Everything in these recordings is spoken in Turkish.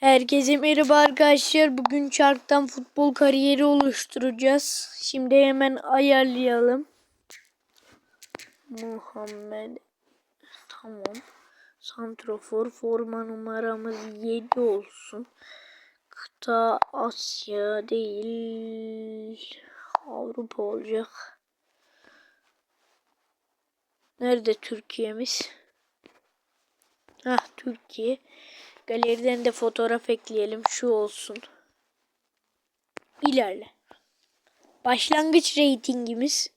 Herkese merhaba arkadaşlar. Bugün çarktan futbol kariyeri oluşturacağız. Şimdi hemen ayarlayalım. Muhammed. Tamam. Santrofor forma numaramız 7 olsun. Kıta Asya değil. Avrupa olacak. Nerede Türkiye'miz? Hah Türkiye. Galeriden de fotoğraf ekleyelim. Şu olsun. İlerle. Başlangıç reytingimiz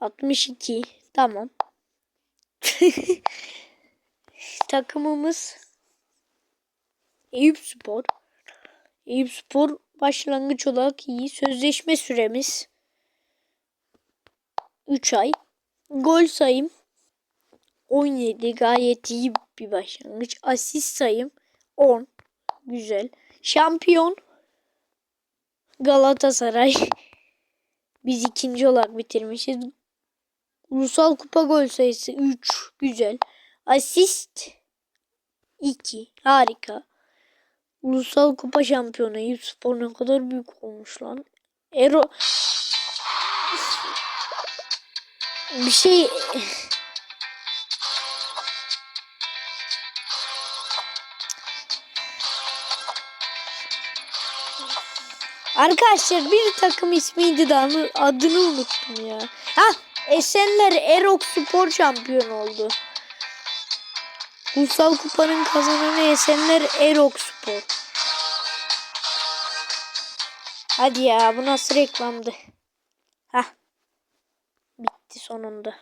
62. Tamam. Takımımız Eyüp Spor. Eyüp Spor başlangıç olarak iyi. Sözleşme süremiz 3 ay. Gol sayım 17 gayet iyi bir başlangıç. Asist sayım 10. Güzel. Şampiyon Galatasaray. Biz ikinci olarak bitirmişiz. Ulusal kupa gol sayısı 3. Güzel. Asist 2. Harika. Ulusal kupa şampiyonu Eyüp Spor ne kadar büyük olmuş lan. Ero bir şey Arkadaşlar bir takım ismiydi de adını unuttum ya. Ha Esenler Erok Spor şampiyon oldu. Ulusal kupanın kazananı Esenler Erok Spor. Hadi ya bu nasıl reklamdı? Ha bitti sonunda.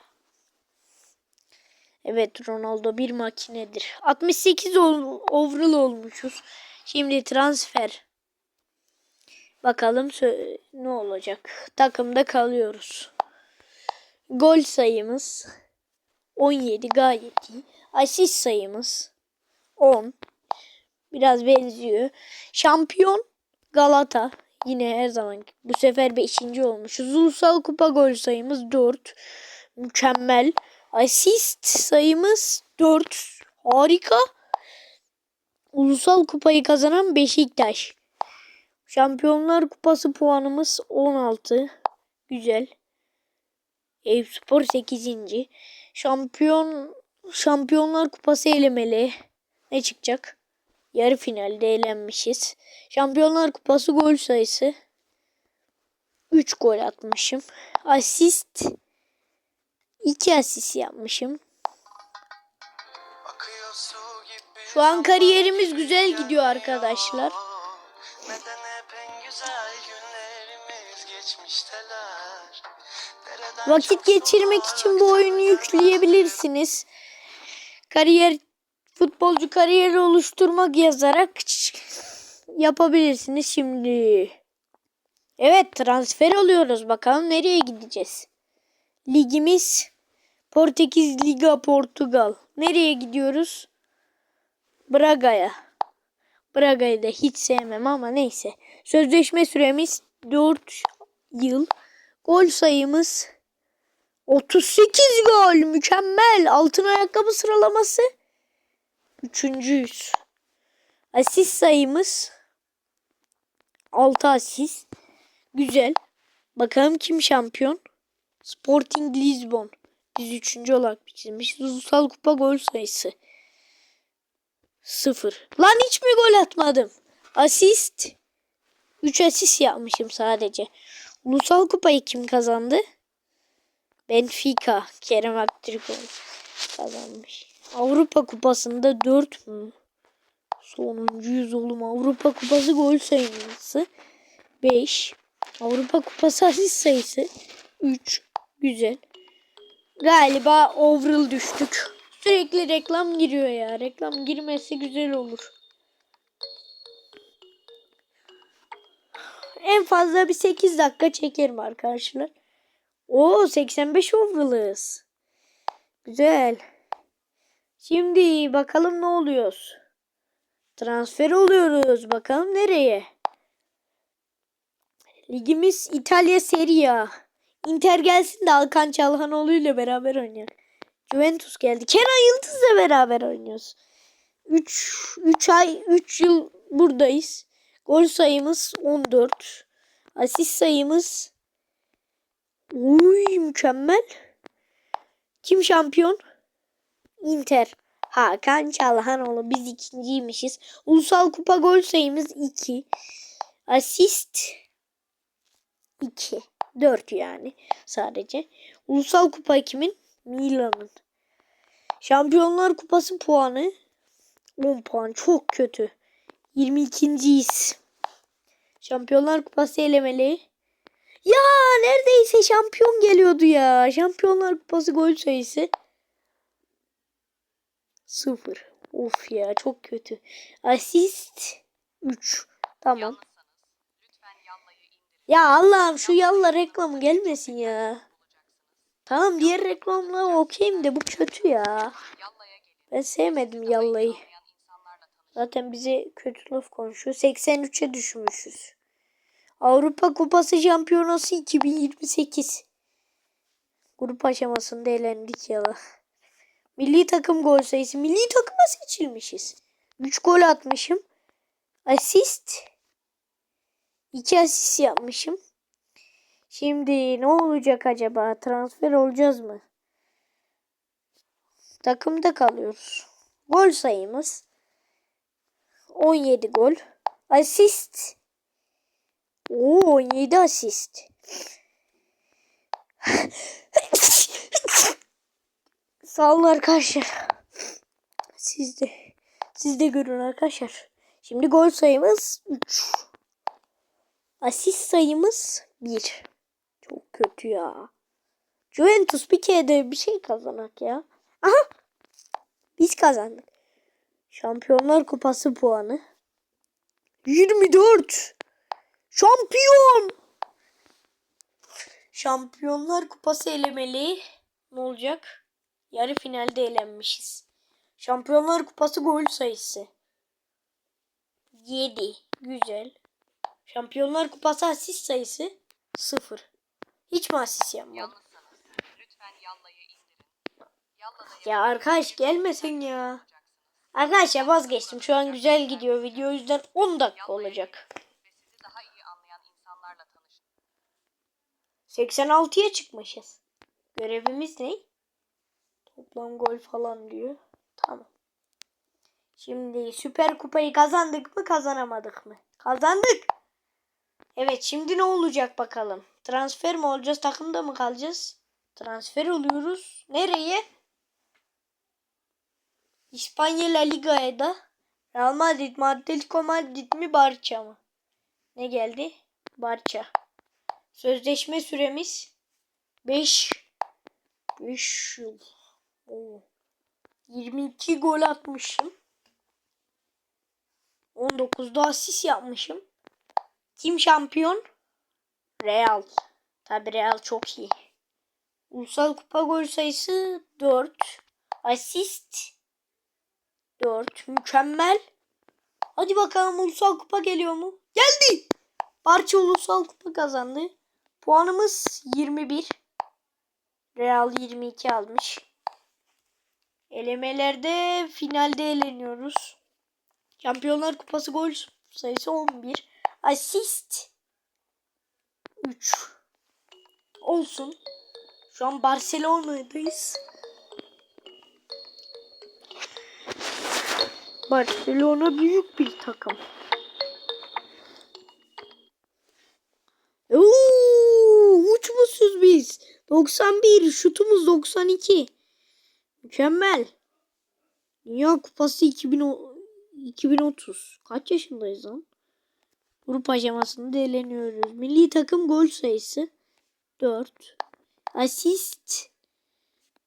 Evet Ronaldo bir makinedir. 68 ol- overall olmuşuz. Şimdi transfer. Bakalım ne olacak. Takımda kalıyoruz. Gol sayımız 17 gayet iyi. Asist sayımız 10. Biraz benziyor. Şampiyon Galata. Yine her zaman bu sefer 5. olmuşuz. Ulusal kupa gol sayımız 4. Mükemmel. Asist sayımız 4. Harika. Ulusal kupayı kazanan Beşiktaş. Şampiyonlar Kupası puanımız 16. Güzel. Eyüpspor 8. Şampiyon Şampiyonlar Kupası elemeli. Ne çıkacak? Yarı finalde elenmişiz. Şampiyonlar Kupası gol sayısı 3 gol atmışım. Asist 2 asist yapmışım. Şu an kariyerimiz güzel gidiyor arkadaşlar. Vakit geçirmek için bu oyunu yükleyebilirsiniz. Kariyer futbolcu kariyeri oluşturmak yazarak yapabilirsiniz şimdi. Evet transfer oluyoruz. Bakalım nereye gideceğiz? Ligimiz Portekiz Liga Portugal. Nereye gidiyoruz? Braga'ya. Braga'yı da hiç sevmem ama neyse. Sözleşme süremiz 4 yıl. Gol sayımız 38 gol. Mükemmel. Altın ayakkabı sıralaması. Üçüncüyüz. Asist sayımız 6 asist. Güzel. Bakalım kim şampiyon? Sporting Lisbon. Biz üçüncü olarak bitirmişiz. Ulusal kupa gol sayısı. Sıfır. Lan hiç mi gol atmadım? Asist. 3 asist yapmışım sadece. Ulusal kupayı kim kazandı? Benfica. Kerem Aktürkoğlu kazanmış. Avrupa kupasında 4 mü? Sonuncuyuz oğlum. Avrupa kupası gol sayısı 5. Avrupa kupası asist sayısı 3. Güzel. Galiba overall düştük. Sürekli reklam giriyor ya. Reklam girmesi güzel olur. En fazla bir 8 dakika çekerim arkadaşlar. Oo 85 overall'ız. Güzel. Şimdi bakalım ne oluyoruz. Transfer oluyoruz. Bakalım nereye? Ligimiz İtalya Serie A. Inter gelsin de Alkan Çalhanoğlu ile beraber oynayalım. Juventus geldi. Kenan Yıldız'la beraber oynuyoruz. 3 3 ay 3 yıl buradayız. Gol sayımız 14. Asist sayımız Uy mükemmel. Kim şampiyon? Inter. Hakan Çalhanoğlu. Biz ikinciymişiz. Ulusal kupa gol sayımız 2. Asist 2. 4 yani sadece. Ulusal kupa kimin? Milan'ın. Şampiyonlar kupası puanı 10 puan. Çok kötü. 22.yiz. Şampiyonlar kupası elemeli. Ya neredeyse şampiyon geliyordu ya. Şampiyonlar kupası gol sayısı. Sıfır. Of ya çok kötü. Asist 3. Tamam. Ya Allah'ım şu yalla reklamı gelmesin ya. Tamam diğer reklamlar okeyim de bu kötü ya. Ben sevmedim yallayı. Zaten bize kötü laf konuşuyor. 83'e düşmüşüz. Avrupa Kupası Şampiyonası 2028. Grup aşamasında elendik ya. Milli takım gol sayısı. Milli takıma seçilmişiz. 3 gol atmışım. Asist. 2 asist yapmışım. Şimdi ne olacak acaba? Transfer olacağız mı? Takımda kalıyoruz. Gol sayımız 17 gol. Asist Oo 17 asist. Sağ olun arkadaşlar. Siz de siz de görün arkadaşlar. Şimdi gol sayımız 3. Asist sayımız 1. Çok kötü ya. Juventus bir kere de bir şey kazanak ya. Aha. Biz kazandık. Şampiyonlar Kupası puanı 24. Şampiyon! Şampiyonlar Kupası elemeli. Ne olacak? Yarı finalde elenmişiz. Şampiyonlar Kupası gol sayısı. 7. Güzel. Şampiyonlar Kupası asist sayısı 0. Hiç mi asist yapmadım? Ya arkadaş gelmesin ya. Arkadaşlar vazgeçtim. Şu an güzel gidiyor video. Yüzden 10 dakika olacak. ve sizi daha iyi anlayan insanlarla tanışın. 86'ya çıkmışız. Görevimiz ne? Toplam gol falan diyor. Tamam. Şimdi Süper Kupayı kazandık mı kazanamadık mı? Kazandık. Evet şimdi ne olacak bakalım. Transfer mi olacağız takımda mı kalacağız? Transfer oluyoruz. Nereye? İspanya La Liga'ya da. Real Madrid mi Atletico Madrid mi Barça mı? Ne geldi? Barça. Sözleşme süremiz 5 5 yıl. Oo. 22 gol atmışım. 19'da asist yapmışım. Kim şampiyon? Real. Tabi Real çok iyi. Ulusal kupa gol sayısı 4. Asist 4. Mükemmel. Hadi bakalım ulusal kupa geliyor mu? Geldi. Barça ulusal kupa kazandı. Puanımız 21. Real 22 almış. Elemelerde finalde eleniyoruz. Şampiyonlar Kupası gol sayısı 11. Asist 3. Olsun. Şu an Barcelona'dayız. Barcelona büyük bir takım. Oo, uçmuşuz biz. 91, şutumuz 92. Mükemmel. Dünya Kupası 2010 2030. Kaç yaşındayız lan? Grup aşamasında eleniyoruz. Milli takım gol sayısı 4. Asist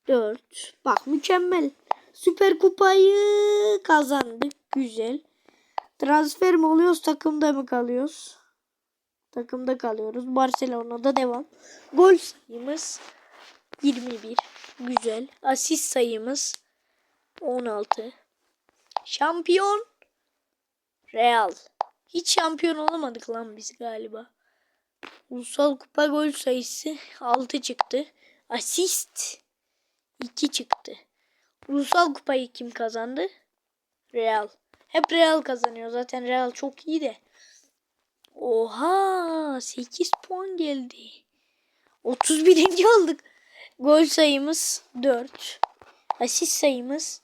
4. Bak mükemmel. Süper Kupayı kazandık. Güzel. Transfer mi oluyoruz takımda mı kalıyoruz? Takımda kalıyoruz. Barcelona'da devam. Gol sayımız 21. Güzel. Asist sayımız 16. Şampiyon Real. Hiç şampiyon olamadık lan biz galiba. Ulusal kupa gol sayısı 6 çıktı. Asist 2 çıktı. Ulusal kupayı kim kazandı? Real. Hep Real kazanıyor. Zaten Real çok iyi de. Oha 8 puan geldi. 31. olduk. Gol sayımız 4. Asist sayımız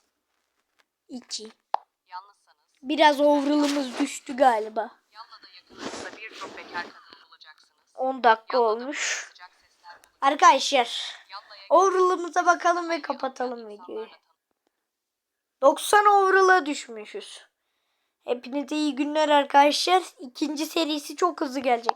2. Yalnızsanız Biraz overall'ımız düştü galiba. Yalla'da yakınınızda birçok bekar kadın bulacaksınız. 10 dakika olmuş. Arkadaşlar overall'ımıza bakalım ve kapatalım videoyu. Tanışın. 90 overall'a düşmüşüz. Hepinize iyi günler arkadaşlar. İkinci serisi çok hızlı gelecek.